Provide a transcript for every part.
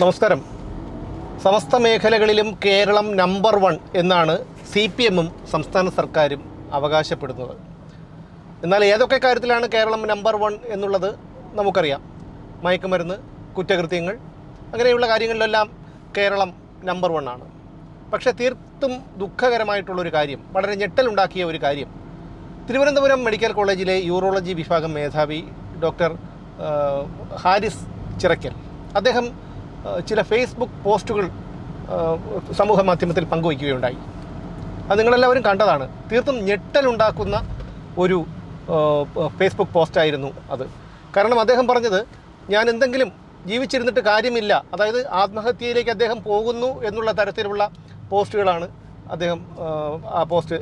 നമസ്കാരം. സമസ്ത മേഖലകളിലും കേരളം നമ്പർ വൺ എന്നാണ് സി പി എമ്മും സംസ്ഥാന സർക്കാരും അവകാശപ്പെടുന്നത്. എന്നാൽ ഏതൊക്കെ കാര്യത്തിലാണ് കേരളം നമ്പർ വൺ എന്നുള്ളത് നമുക്കറിയാം. മയക്കുമരുന്ന് കുറ്റകൃത്യങ്ങൾ അങ്ങനെയുള്ള കാര്യങ്ങളിലെല്ലാം കേരളം നമ്പർ വൺ ആണ്. പക്ഷേ തീർത്തും ദുഃഖകരമായിട്ടുള്ളൊരു കാര്യം വളരെ ഞെട്ടലുണ്ടാക്കിയ ഒരു കാര്യം. തിരുവനന്തപുരം മെഡിക്കൽ കോളേജിലെ യൂറോളജി വിഭാഗം മേധാവി ഡോക്ടർ ഹാരിസ് ചിറക്കൽ അദ്ദേഹം ചില ഫേസ്ബുക്ക് പോസ്റ്റുകൾ സമൂഹ മാധ്യമത്തിൽ പങ്കുവയ്ക്കുകയുണ്ടായി. അത് നിങ്ങളെല്ലാവരും കണ്ടതാണ്. തീർത്തും ഞെട്ടലുണ്ടാക്കുന്ന ഒരു ഫേസ്ബുക്ക് പോസ്റ്റായിരുന്നു അത്. കാരണം അദ്ദേഹം പറഞ്ഞത് ഞാൻ എന്തെങ്കിലും ജീവിച്ചിരുന്നിട്ട് കാര്യമില്ല. അതായത് ആത്മഹത്യയിലേക്ക് അദ്ദേഹം പോകുന്നു എന്നുള്ള തരത്തിലുള്ള പോസ്റ്റുകളാണ് അദ്ദേഹം ആ പോസ്റ്റ്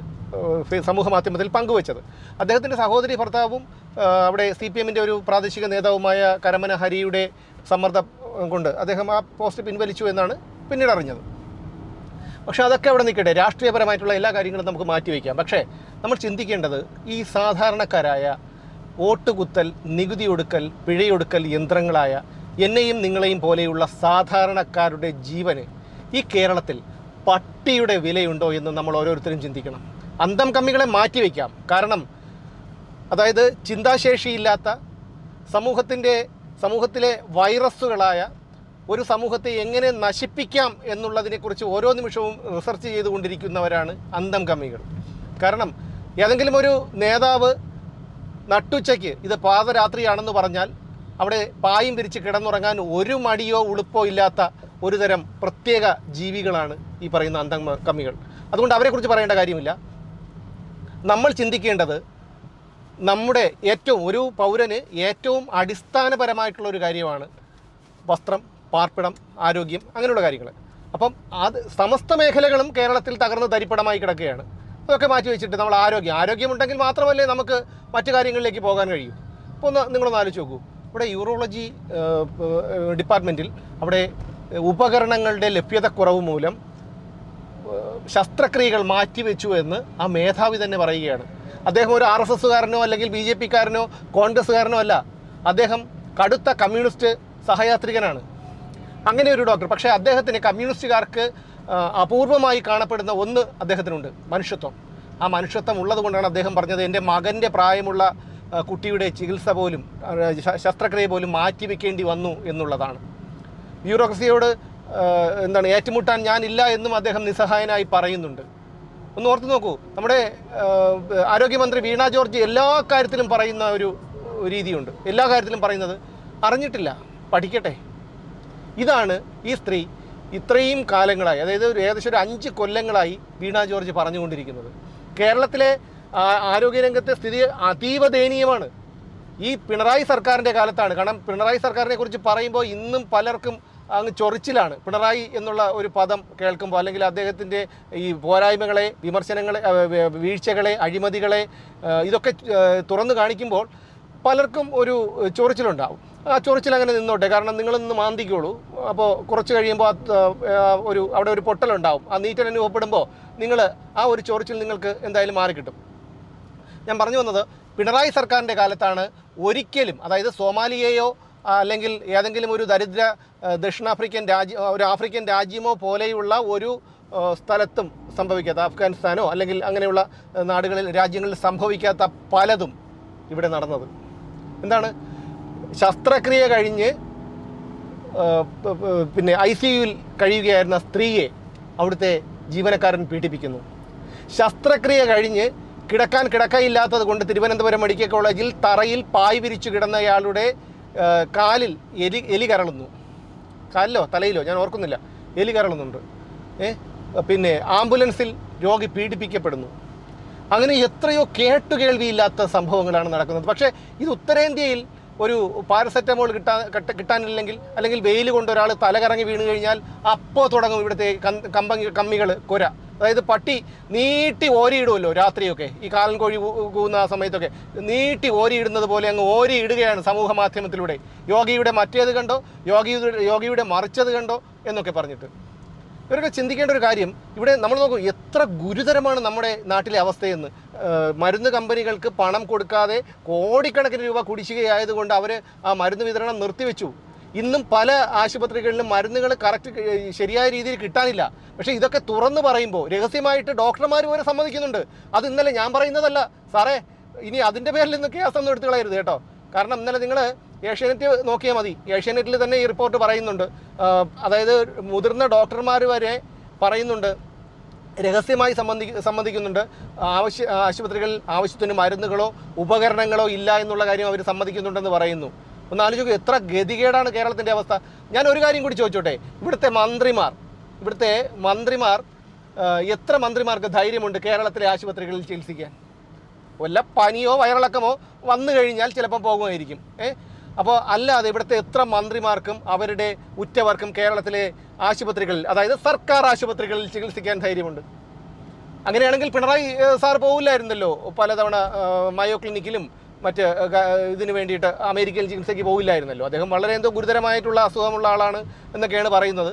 സമൂഹ മാധ്യമത്തിൽ പങ്കുവച്ചത്. അദ്ദേഹത്തിന്റെ സഹോദരി ഭർത്താവും അവിടെ സി പി എമ്മിന്റെ ഒരു പ്രാദേശിക നേതാവുമായ കരമന ഹരിയുടെ സമ്മർദ്ദം കൊണ്ട് അദ്ദേഹം ആ പോസ്റ്റ് പിൻവലിച്ചു എന്നാണ് പിന്നീട് അറിഞ്ഞത്. പക്ഷേ അതൊക്കെ അവിടെ നിൽക്കട്ടെ. രാഷ്ട്രീയപരമായിട്ടുള്ള എല്ലാ കാര്യങ്ങളും നമുക്ക് മാറ്റിവെക്കാം പക്ഷേ നമ്മൾ ചിന്തിക്കേണ്ടത് ഈ സാധാരണക്കാരായ വോട്ട് കുത്തൽ നികുതി ഒടുക്കൽ പിഴയൊടുക്കൽ യന്ത്രങ്ങളായ എന്നെയും നിങ്ങളെയും പോലെയുള്ള സാധാരണക്കാരുടെ ജീവന് ഈ കേരളത്തിൽ പട്ടിയുടെ വിലയുണ്ടോ എന്ന് നമ്മൾ ഓരോരുത്തരും ചിന്തിക്കണം. അന്തം കമ്മികളെ മാറ്റിവെക്കാം കാരണം അതായത് ചിന്താശേഷിയില്ലാത്ത സമൂഹത്തിന്റെ സമൂഹത്തിലെ വൈറസുകളായ ഒരു സമൂഹത്തെ എങ്ങനെ നശിപ്പിക്കാം എന്നുള്ളതിനെക്കുറിച്ച് ഓരോ നിമിഷവും റിസർച്ച് ചെയ്തുകൊണ്ടിരിക്കുന്നവരാണ് അന്തം കമ്മികൾ. കാരണം ഏതെങ്കിലും ഒരു നേതാവ് നട്ടുച്ചയ്ക്ക് ഇത് പാതരാത്രിയാണെന്ന് പറഞ്ഞാൽ അവിടെ പായും വിരിച്ച് കിടന്നുറങ്ങാൻ ഒരു മടിയോ ഉളുപ്പോ ഇല്ലാത്ത ഒരു തരം പ്രത്യേക ജീവികളാണ് ഈ പറയുന്ന അന്തം കമ്മികൾ. അതുകൊണ്ട് അവരെക്കുറിച്ച് പറയേണ്ട കാര്യമില്ല. നമ്മൾ ചിന്തിക്കേണ്ടത് നമ്മുടെ ഏറ്റവും ഒരു പൗരന് ഏറ്റവും അടിസ്ഥാനപരമായിട്ടുള്ള ഒരു കാര്യമാണ് വസ്ത്രം പാർപ്പിടം ആരോഗ്യം അങ്ങനെയുള്ള കാര്യങ്ങൾ. അപ്പം അത് സമസ്ത മേഖലകളും കേരളത്തിൽ തകർന്ന് തരിപ്പടമായി കിടക്കുകയാണ്. അതൊക്കെ മാറ്റി വെച്ചിട്ട് നമ്മൾ ആരോഗ്യം ആരോഗ്യമുണ്ടെങ്കിൽ മാത്രമല്ലേ നമുക്ക് മറ്റു കാര്യങ്ങളിലേക്ക് പോകാൻ കഴിയൂ. അപ്പോൾ ഒന്ന് നിങ്ങളൊന്ന് ആലോചിച്ച് നോക്കൂ. ഇവിടെ യൂറോളജി ഡിപ്പാർട്ട്മെന്റിൽ അവിടെ ഉപകരണങ്ങളുടെ ലഭ്യതക്കുറവ് മൂലം ശസ്ത്രക്രിയകൾ മാറ്റിവെച്ചു എന്ന് ആ മേധാവി തന്നെ പറയുകയാണ്. അദ്ദേഹം ഒരു ആർ എസ് എസ്സുകാരനോ അല്ലെങ്കിൽ ബി ജെ പിക്കാരനോ കോൺഗ്രസ്സുകാരനോ അല്ല. അദ്ദേഹം കടുത്ത കമ്മ്യൂണിസ്റ്റ് സഹയാത്രികനാണ്. അങ്ങനെ ഒരു ഡോക്ടർ. പക്ഷേ അദ്ദേഹത്തിന് കമ്മ്യൂണിസ്റ്റുകാർക്ക് അപൂർവമായി കാണപ്പെടുന്ന ഒന്ന് അദ്ദേഹത്തിനുണ്ട് മനുഷ്യത്വം. ആ മനുഷ്യത്വം ഉള്ളത് കൊണ്ടാണ് അദ്ദേഹം പറഞ്ഞത് എന്റെ മകന്റെ പ്രായമുള്ള കുട്ടിയുടെ ചികിത്സ പോലും ശസ്ത്രക്രിയ പോലും മാറ്റിവെക്കേണ്ടി വന്നു എന്നുള്ളതാണ്. ബ്യൂറോക്രസിയോട് എന്താണ് ഏറ്റുമുട്ടാൻ ഞാനില്ല എന്നും അദ്ദേഹം നിസ്സഹായനായി പറയുന്നുണ്ട്. ഒന്ന് ഓർത്ത് നോക്കൂ. നമ്മുടെ ആരോഗ്യമന്ത്രി വീണ ജോർജ് എല്ലാ കാര്യത്തിലും പറയുന്ന ഒരു രീതിയുണ്ട്. എല്ലാ കാര്യത്തിലും പറയുന്നത് അറിഞ്ഞിട്ടില്ല. പഠിക്കട്ടെ. ഇതാണ് ഈ സ്ത്രീ ഇത്രയും കാലങ്ങളായി അതായത് ഒരു ഏകദേശം ഒരു അഞ്ച് കൊല്ലങ്ങളായി വീണ ജോർജ് പറഞ്ഞുകൊണ്ടിരിക്കുന്നത്. കേരളത്തിലെ ആരോഗ്യരംഗത്തെ സ്ഥിതി അതീവ ദയനീയമാണ്. ഈ പിണറായി സർക്കാരിന്റെ കാലത്താണ്. കാരണം പിണറായി സർക്കാരിനെ കുറിച്ച് പറയുമ്പോൾ ഇന്നും പലർക്കും അങ്ങ് ചൊറിച്ചിലാണ്. പിണറായി എന്നുള്ള ഒരു പദം കേൾക്കുമ്പോൾ അല്ലെങ്കിൽ അദ്ദേഹത്തിന്റെ ഈ പോരായ്മകളെ വിമർശനങ്ങളെ വീഴ്ചകളെ അഴിമതികളെ ഇതൊക്കെ തുറന്നു കാണിക്കുമ്പോൾ പലർക്കും ഒരു ചൊറിച്ചിലുണ്ടാവും. ആ ചൊറിച്ചിൽ അങ്ങനെ നിന്നോട്ടെ. കാരണം നിങ്ങളൊന്ന് മാന്തിക്കോളൂ. അപ്പോൾ കുറച്ച് കഴിയുമ്പോൾ ഒരു അവിടെ ഒരു പൊട്ടലുണ്ടാവും. ആ നീറ്റൽ അനുഭവപ്പെടുമ്പോൾ നിങ്ങൾ ആ ഒരു ചൊറിച്ചിൽ നിങ്ങൾക്ക് എന്തായാലും മാറിക്കിട്ടും ഞാൻ പറഞ്ഞു വന്നത് പിണറായി സർക്കാരിന്റെ കാലത്താണ് ഒരിക്കലും അതായത് സോമാലിയയോ അല്ലെങ്കിൽ ഏതെങ്കിലും ഒരു ദരിദ്ര ദക്ഷിണാഫ്രിക്കൻ രാജ്യ ഒരു ആഫ്രിക്കൻ രാജ്യമോ പോലെയുള്ള ഒരു സ്ഥലത്തും സംഭവിക്കാത്ത അഫ്ഗാനിസ്ഥാനോ അല്ലെങ്കിൽ അങ്ങനെയുള്ള നാടുകളിൽ രാജ്യങ്ങളിൽ സംഭവിക്കാത്ത പലതും ഇവിടെ നടന്നത്. എന്താണ്? ശസ്ത്രക്രിയ കഴിഞ്ഞ് പിന്നെ ഐ സി യുവിൽ കഴിയുകയായിരുന്ന സ്ത്രീയെ അവിടുത്തെ ജീവനക്കാരൻ പീഡിപ്പിക്കുന്നു. ശസ്ത്രക്രിയ കഴിഞ്ഞ് കിടക്കാൻ കിടക്കയില്ലാത്തത് കൊണ്ട് തിരുവനന്തപുരം മെഡിക്കൽ കോളേജിൽ തറയിൽ പായ് വിരിച്ചു കിടന്നയാളുടെ കാലിൽ എലി എലി കരളുന്നു. കാലിലോ തലയിലോ ഞാൻ ഓർക്കുന്നില്ല. എലി കരളുന്നുണ്ട്. ഏ പിന്നെ ആംബുലൻസിൽ രോഗി പീഡിപ്പിക്കപ്പെടുന്നു. അങ്ങനെ എത്രയോ കേട്ടുകേൾവിയില്ലാത്ത സംഭവങ്ങളാണ് നടക്കുന്നത്. പക്ഷേ ഇത് ഉത്തരേന്ത്യയിൽ ഒരു പാരസെറ്റമോൾ കിട്ട- കിട്ടാനില്ലെങ്കിൽ അല്ലെങ്കിൽ വെയിൽ കൊണ്ട് ഒരാൾ തലകറങ്ങി വീണ് കഴിഞ്ഞാൽ അപ്പോൾ തുടങ്ങും ഇവിടുത്തെ കമ്പ കമ്മികൾ കൊര. അതായത് പട്ടി നീട്ടി ഓരിയിടുമല്ലോ രാത്രിയൊക്കെ. ഈ കാലൻ കോഴി കൂന്ന ആ സമയത്തൊക്കെ. നീട്ടി ഓരിയിടുന്നത് പോലെ അങ്ങ് ഓരിയിടുകയാണ് സമൂഹ മാധ്യമത്തിലൂടെ. യോഗിയുടെ മറ്റേത് കണ്ടോ? യോഗിയുടെ യോഗിയുടെ മറിച്ചത് കണ്ടോ? എന്നൊക്കെ പറഞ്ഞിട്ട്. ഇവരൊക്കെ ചിന്തിക്കേണ്ട ഒരു കാര്യം ഇവിടെ നമ്മൾ നോക്കും എത്ര ഗുരുതരമാണ് നമ്മുടെ നാട്ടിലെ അവസ്ഥയെന്ന്. മരുന്ന് കമ്പനികൾക്ക് പണം കൊടുക്കാതെ കോടിക്കണക്കിന് രൂപ കുടിശ്ശികയായതുകൊണ്ട് അവർ ആ മരുന്ന് വിതരണം നിർത്തിവെച്ചു. ഇന്നും പല ആശുപത്രികളിലും മരുന്നുകൾ കറക്റ്റ് ശരിയായ രീതിയിൽ കിട്ടാനില്ല. പക്ഷേ ഇതൊക്കെ തുറന്നു പറയുമ്പോൾ രഹസ്യമായിട്ട് ഡോക്ടർമാർ വരെ സമ്മതിക്കുന്നുണ്ട്. അത് ഇന്നലെ ഞാൻ പറയുന്നതല്ല. സാറേ ഇനി അതിന്റെ പേരിൽ നിന്ന് കേസൊന്നും എടുത്തു കളയരുത് കേട്ടോ. കാരണം ഇന്നലെ നിങ്ങൾ ഏഷ്യാനെറ്റ് നോക്കിയാൽ മതി. ഏഷ്യാനെറ്റിൽ തന്നെ ഈ റിപ്പോർട്ട് പറയുന്നുണ്ട്. അതായത് മുതിർന്ന ഡോക്ടർമാർ വരെ പറയുന്നുണ്ട്. രഹസ്യമായി സംബന്ധി സംബന്ധിക്കുന്നുണ്ട് ആവശ്യ ആശുപത്രികളിൽ ആവശ്യത്തിന് മരുന്നുകളോ ഉപകരണങ്ങളോ ഇല്ല എന്നുള്ള കാര്യം അവർ സമ്മതിക്കുന്നുണ്ടെന്ന് പറയുന്നു. ഒന്ന് ആലോചിക്കുക എത്ര ഗതികേടാണ് കേരളത്തിന്റെ അവസ്ഥ. ഞാൻ ഒരു കാര്യം കൂടി ചോദിച്ചോട്ടെ? ഇവിടുത്തെ മന്ത്രിമാർ ഇവിടുത്തെ മന്ത്രിമാർ എത്ര മന്ത്രിമാർക്ക് ധൈര്യമുണ്ട് കേരളത്തിലെ ആശുപത്രികളിൽ ചികിത്സിക്കാൻ? വല്ല പനിയോ വയറിളക്കമോ വന്നു കഴിഞ്ഞാൽ ചിലപ്പോൾ പോകുമായിരിക്കും ഏ? അപ്പോൾ അല്ലാതെ ഇവിടുത്തെ എത്ര മന്ത്രിമാർക്കും അവരുടെ ഉറ്റവർക്കും കേരളത്തിലെ ആശുപത്രികളിൽ അതായത് സർക്കാർ ആശുപത്രികളിൽ ചികിത്സിക്കാൻ ധൈര്യമുണ്ട്? അങ്ങനെയാണെങ്കിൽ പിണറായി സാർ പോവില്ലായിരുന്നല്ലോ പലതവണ മയോ ക്ലിനിക്കിലും മറ്റ് ഇതിന് വേണ്ടിയിട്ട് അമേരിക്കയിൽ ചികിത്സയ്ക്ക് പോവില്ലായിരുന്നല്ലോ. അദ്ദേഹം വളരെ എന്തോ ഗുരുതരമായിട്ടുള്ള അസുഖമുള്ള ആളാണ് എന്നൊക്കെയാണ് പറയുന്നത്.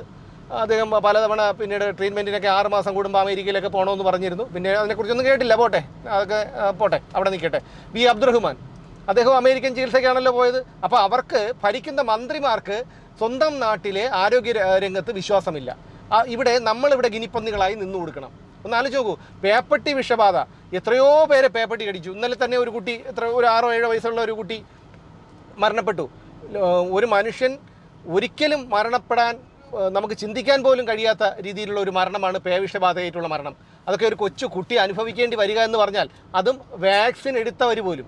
അദ്ദേഹം പലതവണ പിന്നീട് ട്രീറ്റ്മെന്റിനൊക്കെ ആറ് മാസം കൂടുമ്പോൾ അമേരിക്കയിലൊക്കെ പോകണമെന്ന് പറഞ്ഞിരുന്നു. പിന്നെ അതിനെക്കുറിച്ചൊന്നും കേട്ടില്ല. പോട്ടെ. അതൊക്കെ പോട്ടെ. അവിടെ നിൽക്കട്ടെ. വി. അബ്ദുറഹ്മാൻ അദ്ദേഹം അമേരിക്കൻ ചികിത്സയ്ക്കാണല്ലോ പോയത്. അപ്പോൾ അവർക്ക് ഭരിക്കുന്ന മന്ത്രിമാർക്ക് സ്വന്തം നാട്ടിലെ ആരോഗ്യ രംഗത്ത് വിശ്വാസമില്ല. ഇവിടെ നമ്മളിവിടെ ഗിനിപ്പന്നികളായി നിന്നു കൊടുക്കണം ഒന്ന് ആലോചിച്ച് നോക്കൂ പേപ്പട്ടി വിഷബാധ. എത്രയോ പേരെ പേപ്പട്ടി കടിച്ചു. ഇന്നലെ തന്നെ ഒരു കുട്ടി എത്ര ഒരു ആറോ ഏഴോ വയസ്സുള്ള ഒരു കുട്ടി മരണപ്പെട്ടു. ഒരു മനുഷ്യൻ ഒരിക്കലും മരണപ്പെടാൻ നമുക്ക് ചിന്തിക്കാൻ പോലും കഴിയാത്ത രീതിയിലുള്ള ഒരു മരണമാണ് പേവിഷബാധയായിട്ടുള്ള മരണം. അതൊക്കെ ഒരു കൊച്ചു കുട്ടി അനുഭവിക്കേണ്ടി വരിക എന്ന് പറഞ്ഞാൽ അതും വാക്സിൻ എടുത്തവർ പോലും.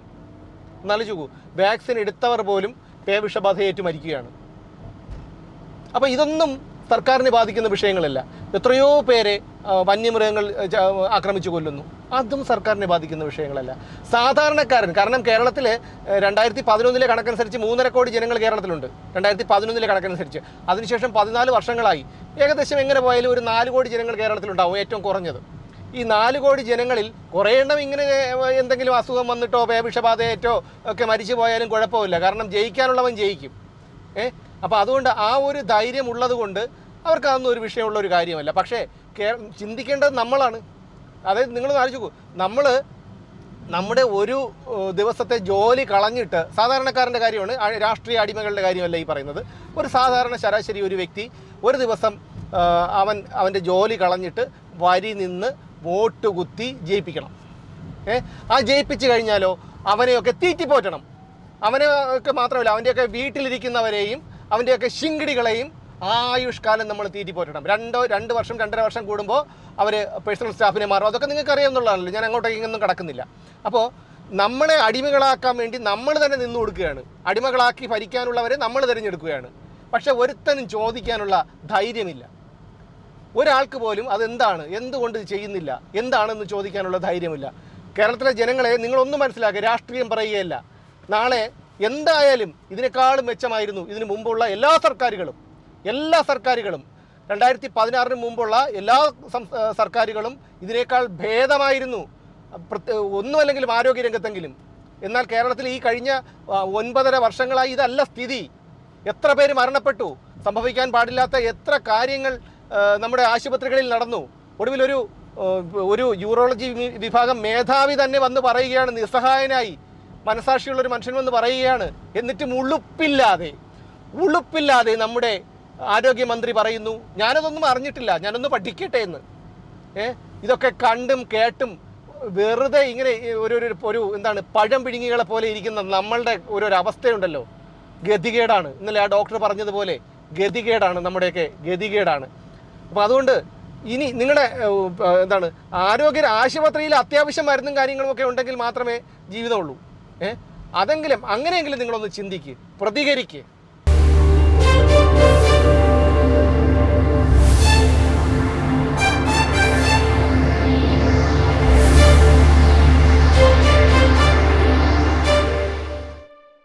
എന്നാലോചിച്ച് നോക്കൂ വാക്സിൻ എടുത്തവർ പോലും പേവിഷബാധയേറ്റ് മരിക്കുകയാണ്. അപ്പോൾ ഇതൊന്നും സർക്കാരിനെ ബാധിക്കുന്ന വിഷയങ്ങളല്ല. എത്രയോ പേരെ വന്യമൃഗങ്ങൾ ആക്രമിച്ചു കൊല്ലുന്നു. അതും സർക്കാരിനെ ബാധിക്കുന്ന വിഷയങ്ങളല്ല. സാധാരണക്കാരൻ കാരണം കേരളത്തിൽ രണ്ടായിരത്തി പതിനൊന്നിലെ കണക്കനുസരിച്ച് മൂന്നര കോടി ജനങ്ങൾ കേരളത്തിലുണ്ട്. രണ്ടായിരത്തി പതിനൊന്നിലെ കണക്കനുസരിച്ച്. അതിനുശേഷം പതിനാല് വർഷങ്ങളായി. ഏകദേശം എങ്ങനെ പോയാലും ഒരു നാല് കോടി ജനങ്ങൾ കേരളത്തിലുണ്ടാവും ഏറ്റവും കുറഞ്ഞത്. ഈ നാല് കോടി ജനങ്ങളിൽ കുറേ എണ്ണം ഇങ്ങനെ എന്തെങ്കിലും അസുഖം വന്നിട്ടോ പേവിഷബാധയേറ്റോ ഒക്കെ മരിച്ചു പോയാലും കുഴപ്പമില്ല. കാരണം ജയിക്കാനുള്ളവൻ ജയിക്കും. ഏ? അപ്പോൾ അതുകൊണ്ട് ആ ഒരു ധൈര്യം ഉള്ളത് കൊണ്ട് അവർക്ക് അതൊന്നും ഒരു വിഷയമുള്ള ഒരു കാര്യമല്ല. പക്ഷേ ചിന്തിക്കേണ്ടത് നമ്മളാണ്. അതായത് നിങ്ങൾ ആലോചിക്കൂ നമ്മൾ നമ്മുടെ ഒരു ദിവസത്തെ ജോലി കളഞ്ഞിട്ട് സാധാരണക്കാരന്റെ കാര്യമാണ് രാഷ്ട്രീയ അടിമകളുടെ കാര്യമല്ല ഈ പറയുന്നത്. ഒരു സാധാരണ ശരാശരി ഒരു വ്യക്തി ഒരു ദിവസം അവൻ അവന്റെ ജോലി കളഞ്ഞിട്ട് വരി നിന്ന് വോട്ട് കുത്തി ജയിപ്പിക്കണം. ഏ ആ ജയിപ്പിച്ചു കഴിഞ്ഞാലോ അവനെയൊക്കെ തീറ്റിപ്പോറ്റണം. അവനെ ഒക്കെ മാത്രമല്ല അവന്റെയൊക്കെ വീട്ടിലിരിക്കുന്നവരെയും അവന്റെയൊക്കെ ശിങ്കിടികളെയും ആയുഷ്കാലം നമ്മൾ തീറ്റി പോറ്റണം രണ്ടോ രണ്ട് വർഷം രണ്ടര വർഷം കൂടുമ്പോൾ അവർ പേഴ്സണൽ സ്റ്റാഫിനെ മാറും. അതൊക്കെ നിങ്ങൾക്ക് അറിയാവുന്നതാണല്ലോ ഞാൻ അങ്ങോട്ടേക്കൊന്നും കടക്കുന്നില്ല. അപ്പോൾ നമ്മളെ അടിമകളാക്കാൻ വേണ്ടി നമ്മൾ തന്നെ നിന്നു കൊടുക്കുകയാണ്. അടിമകളാക്കി ഭരിക്കാനുള്ളവരെ നമ്മൾ തിരഞ്ഞെടുക്കുകയാണ്. പക്ഷെ ഒരുത്തനും ചോദിക്കാനുള്ള ധൈര്യമില്ല. ഒരാൾക്ക് പോലും അതെന്താണ്? എന്തുകൊണ്ട് ചെയ്യുന്നില്ല? എന്താണെന്ന് ചോദിക്കാനുള്ള ധൈര്യമില്ല. കേരളത്തിലെ ജനങ്ങളെ നിങ്ങളൊന്നും മനസ്സിലാക്കുക രാഷ്ട്രീയം പറയുകയല്ല. നാളെ എന്തായാലും ഇതിനേക്കാളും മെച്ചമായിരുന്നു ഇതിനു മുമ്പുള്ള എല്ലാ സർക്കാരുകളും. എല്ലാ സർക്കാരുകളും രണ്ടായിരത്തി പതിനാറിന് മുമ്പുള്ള എല്ലാ സർക്കാരുകളും ഇതിനേക്കാൾ ഭേദമായിരുന്നു. ഒന്നുമല്ലെങ്കിലും ആരോഗ്യരംഗത്തെങ്കിലും എന്നാൽ കേരളത്തിൽ ഈ കഴിഞ്ഞ ഒൻപതര വർഷങ്ങളായി ഇതല്ല സ്ഥിതി. എത്ര പേര് മരണപ്പെട്ടു? സംഭവിക്കാൻ പാടില്ലാത്ത എത്ര കാര്യങ്ങൾ നമ്മുടെ ആശുപത്രികളിൽ നടന്നു. ഒടുവിൽ ഒരു ഒരു യൂറോളജി വിഭാഗം മേധാവി തന്നെ വന്ന് പറയുകയാണ് നിസ്സഹായനായി. മനസാക്ഷിയുള്ള ഒരു മനുഷ്യൻ വന്ന് പറയുകയാണ്. എന്നിട്ടും ഉളുപ്പില്ലാതെ ഉളുപ്പില്ലാതെ നമ്മുടെ ആരോഗ്യമന്ത്രി പറയുന്നു ഞാനതൊന്നും അറിഞ്ഞിട്ടില്ല ഞാനൊന്ന് പഠിക്കട്ടെ എന്ന്. ഏ? ഇതൊക്കെ കണ്ടും കേട്ടും വെറുതെ ഇങ്ങനെ ഒരു ഒരു ഒരു എന്താണ് പഴം പിഴുങ്ങികളെ പോലെ ഇരിക്കുന്ന നമ്മളുടെ ഒരു അവസ്ഥയുണ്ടല്ലോ. ഗതികേടാണ്. ഇന്നലെ ആ ഡോക്ടർ പറഞ്ഞതുപോലെ ഗതികേടാണ് നമ്മുടെയൊക്കെ ഗതികേടാണ്. അപ്പോൾ അതുകൊണ്ട് ഇനി നിങ്ങളുടെ എന്താണ് ആരോഗ്യ ആശുപത്രിയിൽ അത്യാവശ്യം മരുന്നും കാര്യങ്ങളും ഒക്കെ ഉണ്ടെങ്കിൽ മാത്രമേ ജീവിതമുള്ളൂ. ഏ? അതെങ്കിലും അങ്ങനെയെങ്കിലും നിങ്ങളൊന്ന് ചിന്തിക്ക് പ്രതികരിക്കുക